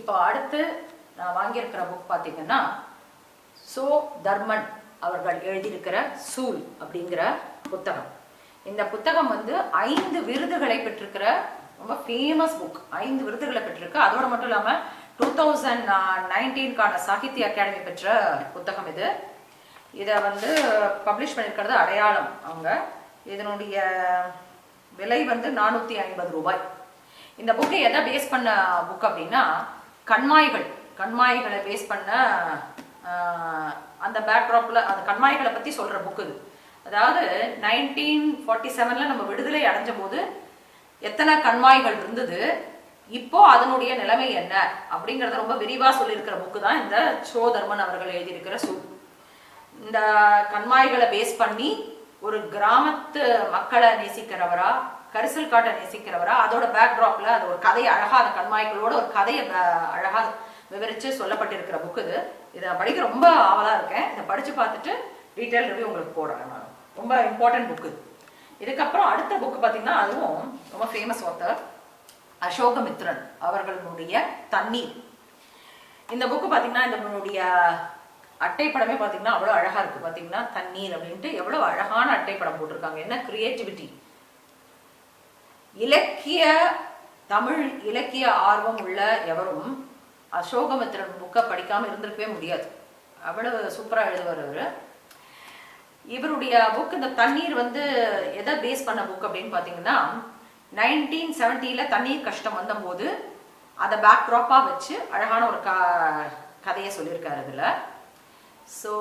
இப்போ அடுத்து நான் வாங்கியிருக்கிற புக் பார்த்தீங்கன்னா சோ தர்மன் அவர்கள் எழுதியிருக்கிற சூல் அப்படிங்கிற புத்தகம். இந்த புத்தகம் வந்து ஐந்து விருதுகளை பெற்றிருக்கிற ரொம்ப ஃபேமஸ் புக் ஐந்து விருதுகளை பெற்றிருக்கு. அதோட மட்டும் இல்லாமல் டூ தௌசண்ட் நைன்டீன்கான சாகித்ய அகாடமி பெற்ற புத்தகம் இது. இதை வந்து பப்ளிஷ் பண்ணியிருக்கிறது அடையாளம் அவங்க. இதனுடைய விலை வந்து நானூற்றி ஐம்பது ரூபாய். இந்த புக்கை எதை பேஸ் பண்ண புக் அப்படின்னா கண்மாய்கள் கண்மாய்களை பேஸ் பண்ண அந்த பேக்ட்ராப்பில் அந்த கண்மாய்களை பற்றி சொல்கிற புக்கு இது. அதாவது நைன்டீன் ஃபார்ட்டி செவனில் நம்ம விடுதலை அடைஞ்ச போது எத்தனை கண்மாய்கள் இருந்தது இப்போ அதனுடைய நிலைமை என்ன அப்படிங்கறத ரொம்ப விரிவா சொல்லியிருக்கிற புக்கு தான் இந்த சோ தர்மன் அவர்கள் எழுதியிருக்கிற சு இந்த கண்மாய்களை பேஸ் பண்ணி ஒரு கிராமத்து மக்களை நேசிக்கிறவரா கரிசல் காட்டை நேசிக்கிறவரா? அதோட பேக்ராப்ல அது ஒரு கதையை அழகா அந்த கண்மாய்களோட ஒரு கதையை அழகா விவரிச்சு சொல்லப்பட்டிருக்கிற புக்கு இது. இதை நான் படிக்க ரொம்ப ஆவலா இருக்கேன். இதை படிச்சு பார்த்துட்டு டீட்டெயில் ரிவ்யூ உங்களுக்கு போடுறேன் நான். ரொம்ப இம்பார்ட்டன்ட் புக்கு இது. இதுக்கப்புறம் அடுத்த புக்கு பார்த்தீங்கன்னா அதுவும் ரொம்ப ஃபேமஸ் ஒருத்தர் அசோகமித்ரன் அவர்களுடைய தண்ணீர். இந்த புக்கு பார்த்தீங்கன்னா இதனுடைய அட்டைப்படமே பார்த்தீங்கன்னா அவ்வளோ அழகா இருக்கு. பார்த்தீங்கன்னா தண்ணீர் அப்படின்ட்டு எவ்வளோ அழகான அட்டைப்படம் போட்டிருக்காங்க. என்ன கிரியேட்டிவிட்டி இலக்கிய தமிழ் இலக்கிய ஆர்வம் உள்ள எவரும் அசோகமித்திரன் புக்கை படிக்காம இருந்திருக்கவே முடியாது. அவ்வளவு சூப்பரா எழுதுவார் அவரு. இவருடைய புக் இந்த தண்ணீர் வந்து எதை பேஸ் பண்ண புக் அப்படின்னு பார்த்தீங்கன்னா நைன்டீன் செவன்ட்டியில் தண்ணீர் கஷ்டம் வந்தபோது அதை பேக்ட்ராப்பாக வச்சு அழகான ஒரு க கதையை சொல்லியிருக்காரு இதில். ஸோ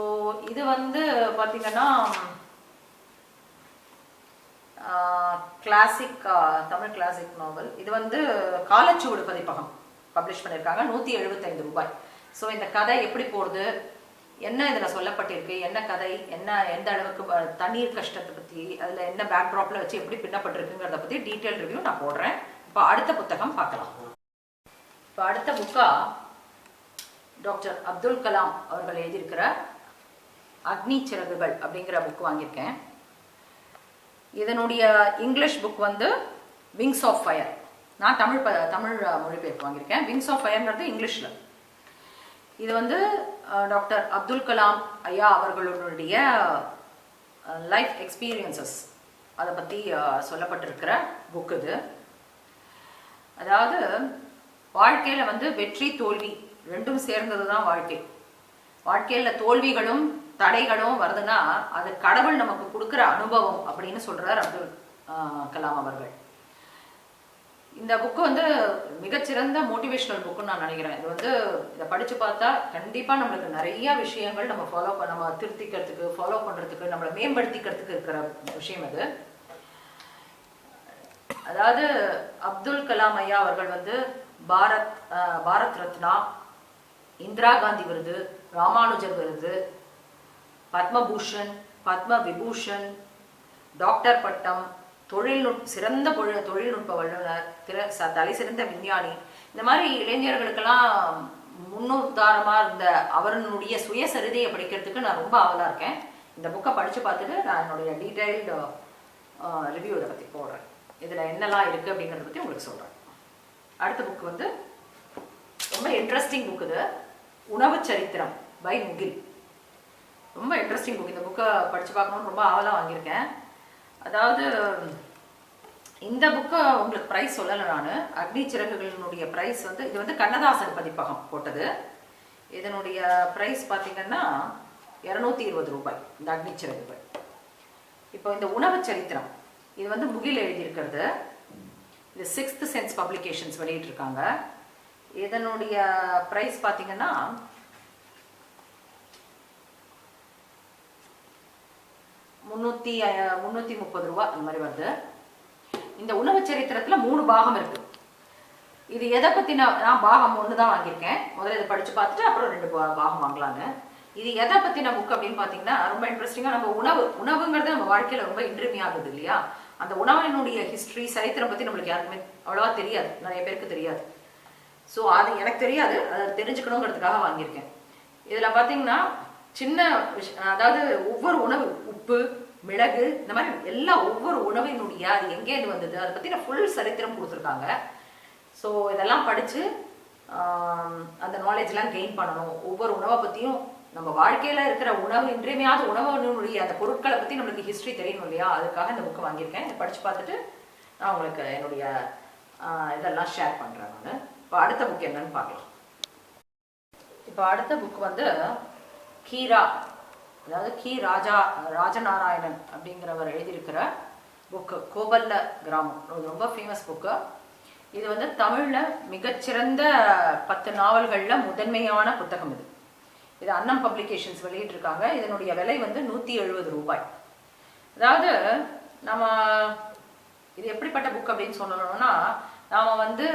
இது வந்து பார்த்திங்கன்னா கிளாசிக் தமிழ் கிளாசிக் நாவல் இது வந்து காலச்சுவடு பதிப்பகம். பப்ளிஷ் பண்ணியிருக்காங்க. நூற்றி எழுபத்தைந்து ரூபாய். ஸோ இந்த கதை எப்படி போகிறது என்ன இதில் சொல்லப்பட்டிருக்கு? என்ன கதை? என்ன எந்த அளவுக்கு தண்ணீர் கஷ்டத்தை பற்றி அதில் என்ன பேக்ட்ராப்பில் வச்சு எப்படி பின்னப்பட்டிருக்குங்கிறத பற்றி டீட்டெயில் ரிவ்யூ நான் போடுறேன். இப்போ அடுத்த புத்தகம் பார்க்கலாம். இப்போ அடுத்த புக்கா டாக்டர் அப்துல் கலாம் அவர்கள் எழுதியிருக்கிற அக்னி சிறகுகள் அப்படிங்கிற புக் வாங்கியிருக்கேன். இதனுடைய இங்கிலீஷ் புக் வந்து விங்ஸ் ஆஃப் ஃபயர் நான் தமிழ் ப தமிழ் மொழிபெயர்ப்பு வாங்கியிருக்கேன். விங்ஸ் ஆஃப் ஃபயர்ங்கிறது இங்கிலீஷில் இது வந்து டாக்டர் அப்துல் கலாம் ஐயா அவர்களுடைய லைஃப் எக்ஸ்பீரியன்சஸ் அதை பற்றி சொல்லப்பட்டிருக்கிற புக் இது. அதாவது வாழ்க்கையில் வந்து வெற்றி தோல்வி ரெண்டும் சேர்ந்தது தான் வாழ்க்கை. வாழ்க்கையில் தோல்விகளும் தடைகளும் வருதுன்னா அது கடவுள் நமக்கு கொடுக்குற அனுபவம் அப்படின்னு சொல்றார் அப்துல் ஆஹ், கலாம் அவர்கள். இந்த புக்கு வந்து மிகச்சிறந்த மோட்டிவேஷனல் புக்குன்னு நான் நினைக்கிறேன். இது வந்து இதை படிச்சு பார்த்தா கண்டிப்பாக நம்மளுக்கு நிறைய விஷயங்கள் நம்ம ஃபாலோ பண்ண நம்ம திருத்திக்கிறதுக்கு ஃபாலோ பண்ணுறதுக்கு நம்மளை மேம்படுத்திக்கிறதுக்கு இருக்கிற விஷயம் அது அதாவது அப்துல் கலாம் ஐயா அவர்கள் வந்து பாரத் பாரத் ரத்னா இந்திரா காந்தி விருது ராமானுஜர் விருது பத்மபூஷன் பத்ம விபூஷன் டாக்டர் பட்டம் தொழில்நுட்ப சிறந்த தொழில்நுட்ப வல்லுநர் திற ச- தலை சிறந்த விஞ்ஞானி. இந்த மாதிரி இளைஞர்களுக்கெல்லாம் முன்னுதாரணமாக இருந்த அவருடைய சுயசரிதையை படிக்கிறதுக்கு நான் ரொம்ப ஆவலாக இருக்கேன். இந்த புக்கை படித்து பார்த்துட்டு நான் என்னுடைய டீட்டெயில்டு ரிவ்யூ இதை பற்றி போடுறேன். இதில் என்னெல்லாம் இருக்குது அப்படிங்கிறத பற்றி உங்களுக்கு சொல்கிறேன் அடுத்த புக் வந்து ரொம்ப இன்ட்ரெஸ்டிங் புக் இது. உணவு சரித்திரம் பை முகில். ரொம்ப இன்ட்ரெஸ்டிங் புக் இந்த புக்கை படித்து பார்க்கணும்னு ரொம்ப ஆவலாக வாங்கியிருக்கேன். அதாவது இந்த புக்கை உங்களுக்கு ப்ரைஸ் சொல்லலை நான். அக்னி சிறகுகளினுடைய ப்ரைஸ் வந்து இது வந்து கண்ணதாசன் பதிப்பகம் போட்டது. இதனுடைய ப்ரைஸ் பார்த்தீங்கன்னா இரநூத்தி இருபது ரூபாய் இந்த அக்னி சிறகுகள். இப்போ இந்த உணவு சரித்திரம் இது வந்து முகில் எழுதியிருக்கிறது. இது சிக்ஸ்த் சென்ஸ் பப்ளிகேஷன்ஸ் வெளியிட்டிருக்காங்க. இதனுடைய ப்ரைஸ் பார்த்தீங்கன்னா முந்நூற்றி முந்நூற்றி முப்பது ரூபா அந்த மாதிரி வருது. இந்த உணவு சரித்திரத்தில் மூணு பாகம் இருக்கு. இது எதை பற்றி நான் பாகம் ஒன்று தான் வாங்கியிருக்கேன். முதல்ல இதை படித்து பார்த்துட்டு அப்புறம் ரெண்டு பாகம் வாங்கலான்னு. இது எதை பற்றின புக் அப்படின்னு பார்த்தீங்கன்னா ரொம்ப இன்ட்ரெஸ்டிங்காக நம்ம உணவு உணவுங்கிறது நம்ம வாழ்க்கையில் ரொம்ப இன்றியமையாகுது இல்லையா? அந்த உணவினுடைய ஹிஸ்ட்ரி சரித்திரம் பற்றி நம்மளுக்கு யாருக்குமே அவ்வளோவா தெரியாது. நிறைய பேருக்கு தெரியாது. ஸோ அது எனக்கு தெரியாது. அதை தெரிஞ்சுக்கணுங்கிறதுக்காக வாங்கியிருக்கேன். இதில் பார்த்தீங்கன்னா சின்ன அதாவது ஒவ்வொரு உணவு உப்பு மிளகு இந்த மாதிரி எல்லா ஒவ்வொரு உணவினுடைய அது எங்கேருந்து வந்தது அதை பற்றின ஃபுல் சரித்திரம் கொடுத்துருக்காங்க. ஸோ இதெல்லாம் படித்து அந்த நாலேஜ்லாம் கெயின் பண்ணணும். ஒவ்வொரு உணவை பற்றியும் நம்ம வாழ்க்கையில் இருக்கிற உணவு இன்றியமையாத உணவுனுடைய அந்த பொருட்களை பற்றி நம்மளுக்கு ஹிஸ்ட்ரி தெரியணும் இல்லையா? அதுக்காக இந்த புக்கு வாங்கியிருக்கேன். இதை படித்து பார்த்துட்டு நான் உங்களுக்கு என்னுடைய இதெல்லாம் ஷேர் பண்ணுறேன் நான். இப்போ அடுத்த புக் என்னன்னு பார்க்கலாம். இப்போ அடுத்த புக் வந்து கீரா. அதாவது கி. ராஜா ராஜநாராயணன் அப்படிங்கிறவர் எழுதியிருக்கிற புக்கு கோபல்ல கிராமம். ரொம்ப ஃபேமஸ் புக்கு இது வந்து தமிழில் மிகச்சிறந்த பத்து நாவல்களில் முதன்மையான புத்தகம் இது. இது அன்னம் பப்ளிகேஷன்ஸ் வெளியிட்டிருக்காங்க. இதனுடைய விலை வந்து நூற்றி எழுபது ரூபாய். அதாவது நம்ம இது எப்படிப்பட்ட புக் அப்படின்னு சொல்லணும்னா நாம் வந்து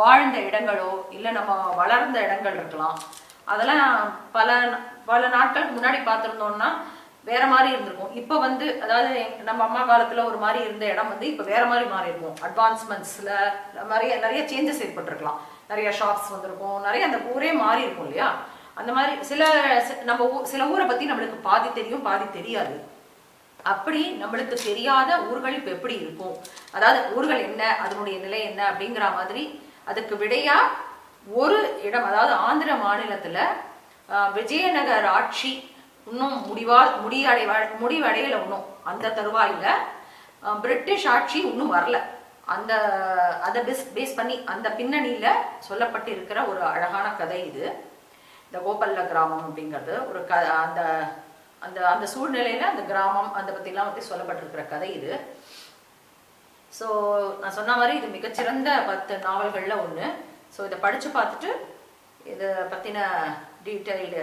வாழ்ந்த இடங்களோ இல்லை நம்ம வளர்ந்த இடங்கள் இருக்கலாம். அதெல்லாம் பல பல நாட்களுக்கு முன்னாடி பார்த்துருந்தோம்னா வேற மாதிரி இருந்திருக்கும். இப்போ வந்து அதாவது நம்ம அம்மா காலத்துல ஒரு மாதிரி இருந்த இடம் வந்து இப்போ வேற மாதிரி மாறி இருக்கும் அட்வான்ஸ்மெண்ட்ஸ்ல நிறைய நிறைய சேஞ்சஸ் ஏற்பட்டிருக்கலாம். நிறைய ஷாப்ஸ் வந்திருக்கும். நிறைய அந்த ஊரே மாறி இருக்கும் இல்லையா? அந்த மாதிரி சில நம்ம ஊ- சில ஊரை பத்தி நம்மளுக்கு பாதி தெரியும் பாதி தெரியாது. அப்படி நம்மளுக்கு தெரியாத ஊர்கள் இப்ப எப்படி இருக்கும்? அதாவது ஊர்கள் என்ன அதனுடைய நிலை என்ன அப்படிங்கிற மாதிரி அதுக்கு விடையா ஒரு இடம் அதாவது ஆந்திர மாநிலத்துல விஜயநகர் ஆட்சி இன்னும் முடிவா முடிவடை முடிவடையில இன்னும் அந்த தருவாயில. பிரிட்டிஷ் ஆட்சி இன்னும் வரல. அந்த அதை பேஸ் பேஸ் பண்ணி அந்த பின்னணியில சொல்லப்பட்டு இருக்கிற ஒரு அழகான கதை இது. இந்த கோபல்ல கிராமம் அப்படிங்கிறது ஒரு க அந்த அந்த அந்த சூழ்நிலையில அந்த கிராமம் அந்த பத்திலாம் பத்தி சொல்லப்பட்டிருக்கிற கதை இது. ஸோ நான் சொன்ன மாதிரி இது மிகச்சிறந்த பத்து நாவல்கள்ல ஒன்று ஸோ இதை படித்து பார்த்துட்டு இதை பற்றின டீட்டெயில்டு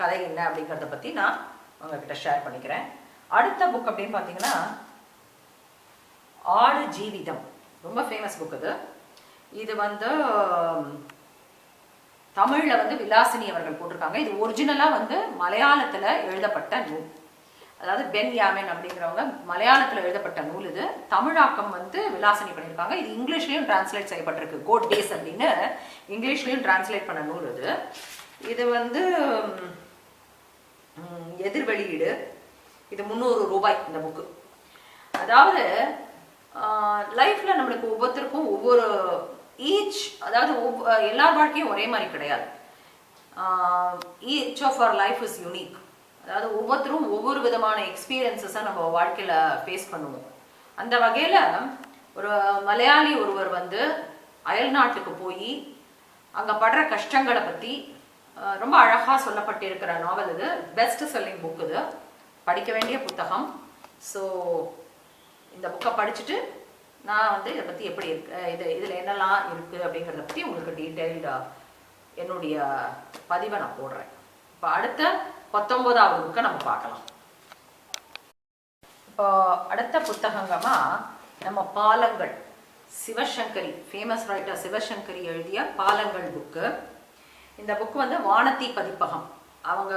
கதை என்ன அப்படிங்கிறத பற்றி நான் உங்ககிட்ட ஷேர் பண்ணிக்கிறேன். அடுத்த புக் அப்படின்னு பார்த்தீங்கன்னா ஆடு ஜீவிதம். ரொம்ப ஃபேமஸ் புக் இது இது வந்து தமிழில் வந்து விலாசினி அவர்கள் போட்டிருக்காங்க. இது ஒரிஜினலாக வந்து மலையாளத்தில் எழுதப்பட்ட நூல். அதாவது பென் யாமின் அப்படிங்கிறவங்க மலையாளத்தில் எழுதப்பட்ட நூல் இது. தமிழாக்கம் வந்து விலாசனை பண்ணியிருக்காங்க. இது இங்கிலீஷ்லையும் டிரான்ஸ்லேட் செய்யப்பட்டிருக்கு. கோட் டேஸ் அப்படின்னு இங்கிலீஷ்லேயும் டிரான்ஸ்லேட் பண்ண நூல் இது. இது வந்து எதிர்வெளியீடு எதிர் வெளியீடு இது முந்நூறு ரூபாய் இந்த புக்கு அதாவது லைஃப்பில் நம்மளுக்கு ஒவ்வொருத்தருக்கும் ஒவ்வொரு ஈச் அதாவது ஒவ்வொ- எல்லார் வாழ்க்கையும் ஒரே மாதிரி கிடையாது. Each of our life is unique அதாவது ஒவ்வொருத்தரும் ஒவ்வொரு விதமான எக்ஸ்பீரியன்ஸஸை நம்ம வாழ்க்கையில் ஃபேஸ் பண்ணுவோம். அந்த வகையில் ஒரு மலையாளி ஒருவர் வந்து அயல் நாட்டுக்கு போய் அங்கே படுற கஷ்டங்களை பற்றி ரொம்ப அழகாக சொல்லப்பட்டிருக்கிற நாவல் இது. பெஸ்ட் செல்லிங் புக் இது. படிக்க வேண்டிய புத்தகம். ஸோ இந்த புக்கை படிச்சுட்டு நான் வந்து இதை பற்றி எப்படி இருக்கு இது இதில் என்னெல்லாம் இருக்குது அப்படிங்கிறத பற்றி உங்களுக்கு டீட்டெயில்டாக என்னுடைய பதிவை நான் போடுறேன். இப்போ அடுத்த பத்தொன்பதாவது புக்கை நம்ம பார்க்கலாம். இப்போ அடுத்த புத்தகங்கமா நம்ம பாலங்கள். சிவசங்கரி ஃபேமஸ் ரைட்டர் சிவசங்கரி எழுதிய பாலங்கள் புக்கு இந்த புக் வந்து வானத்தி பதிப்பகம். அவங்க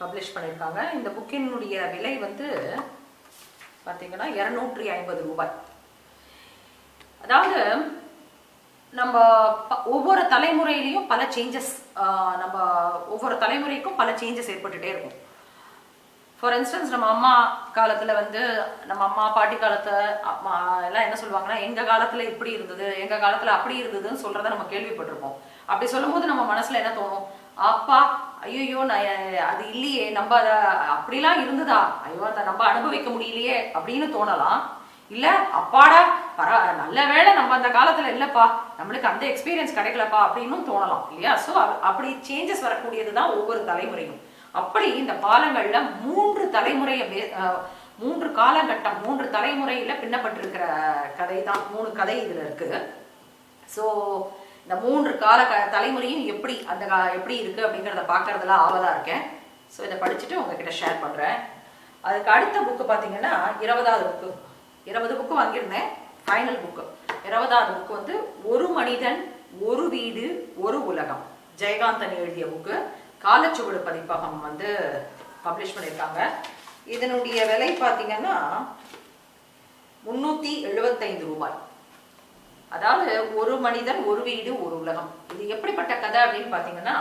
பப்ளிஷ் பண்ணியிருக்காங்க. இந்த புக்கினுடைய விலை வந்து பார்த்தீங்கன்னா இரநூற்றி ஐம்பது ரூபாய். அதாவது நம்ம ஒவ்வொரு தலைமுறையிலையும் பல சேஞ்சஸ் நம்ம ஒவ்வொரு தலைமுறைக்கும் பல சேஞ்சஸ் ஏற்பட்டுட்டே இருக்கும். ஃபார் இன்ஸ்டன்ஸ் நம்ம அம்மா காலத்துல வந்து நம்ம அம்மா பாட்டி காலத்தை அம்மா எல்லாம் என்ன சொல்லுவாங்கன்னா எங்க காலத்துல இப்படி இருந்தது எங்க காலத்துல அப்படி இருந்ததுன்னு சொல்கிறத நம்ம கேள்விப்பட்டிருப்போம். அப்படி சொல்லும்போது நம்ம மனசுல என்ன தோணும்? அப்பா ஐயோ நான் அது இல்லையே நம்ம அதை அப்படிலாம் இருந்ததா? ஐயோ அதை நம்ம அனுபவிக்க முடியலையே அப்படின்னு தோணலாம். இல்லை அப்பாடா பரவாயில்ல நல்ல வேலை நம்ம அந்த காலத்துல இல்லப்பா நம்மளுக்கு அந்த எக்ஸ்பீரியன்ஸ் கிடைக்கலப்பா அப்படின்னும் தோணலாம் இல்லையா? ஸோ அப்படி சேஞ்சஸ் வரக்கூடியதுதான் ஒவ்வொரு தலைமுறையும். அப்படி இந்த பாலங்கள்ல மூன்று தலைமுறைய மூன்று காலகட்டம் மூன்று தலைமுறையில பின்னப்பட்டிருக்கிற கதை தான் மூணு கதை இதுல இருக்கு. ஸோ இந்த மூன்று கால க- தலைமுறையும் எப்படி அந்த எப்படி இருக்கு அப்படிங்கிறத பார்க்கறதுல ஆவலா இருக்கேன். ஸோ இதை படிச்சுட்டு உங்ககிட்ட ஷேர் பண்றேன். அதுக்கு அடுத்த புக்கு பார்த்தீங்கன்னா இருபதாவது புக்கு இருபது புக்கு வாங்கியிருந்தேன். ஃபைனல் புக்கு இருபதாவது புக் வந்து ஒரு மனிதன் ஒரு வீடு ஒரு உலகம். ஜெயகாந்தன் எழுதிய புக்கு. காலச்சுவடு பதிப்பகம் வந்து பப்ளிஷ் பண்ணியிருக்காங்க. இதனுடைய விலை பார்த்தீங்கன்னா முன்னூத்தி எழுபத்தைந்து ரூபாய். அதாவது ஒரு மனிதன் ஒரு வீடு ஒரு உலகம். இது எப்படிப்பட்ட கதை அப்படின்னு பார்த்தீங்கன்னா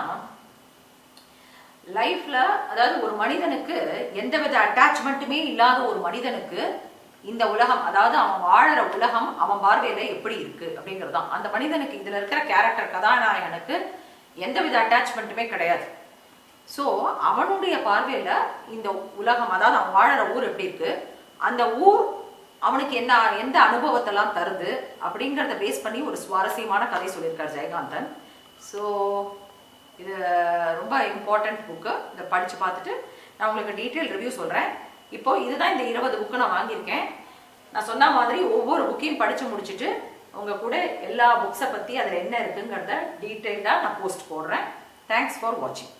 லைஃப்ல அதாவது ஒரு மனிதனுக்கு எந்தவித அட்டாச்மெண்ட்டுமே இல்லாத ஒரு மனிதனுக்கு இந்த உலகம் அதாவது அவன் வாழற உலகம் அவன் பார்வையில எப்படி இருக்கு அப்படிங்கிறது தான் அந்த மனிதனுக்கு இதுல இருக்கிற கேரக்டர் கதாநாயகனுக்கு எந்தவித அட்டாச்மெண்ட்டுமே கிடையாது. ஸோ அவனுடைய பார்வையில இந்த உலகம் அதாவது அவன் வாழற ஊர் எப்படி இருக்கு? அந்த ஊர் அவனுக்கு என்ன எந்த அனுபவத்தெல்லாம் தருது அப்படிங்கிறத பேஸ் பண்ணி ஒரு சுவாரஸ்யமான கதை சொல்லியிருக்கார் ஜெயகாந்தன். ஸோ இது ரொம்ப இம்பார்ட்டன்ட் புக்கு இதை படித்து பார்த்துட்டு நான் உங்களுக்கு டீட்டெயில் ரிவ்யூ சொல்கிறேன் இப்போ இதுதான் இந்த இருபது புக்கு நான் வாங்கியிருக்கேன். நான் சொன்ன மாதிரி ஒவ்வொரு புக்கையும் படித்து முடிச்சுட்டு உங்கள் கூட எல்லா புக்ஸை பற்றி அதில் என்ன இருக்குங்கிறத டீட்டெயிலாக நான் போஸ்ட் போடுறேன். தேங்க்ஸ் ஃபார் வாட்சிங்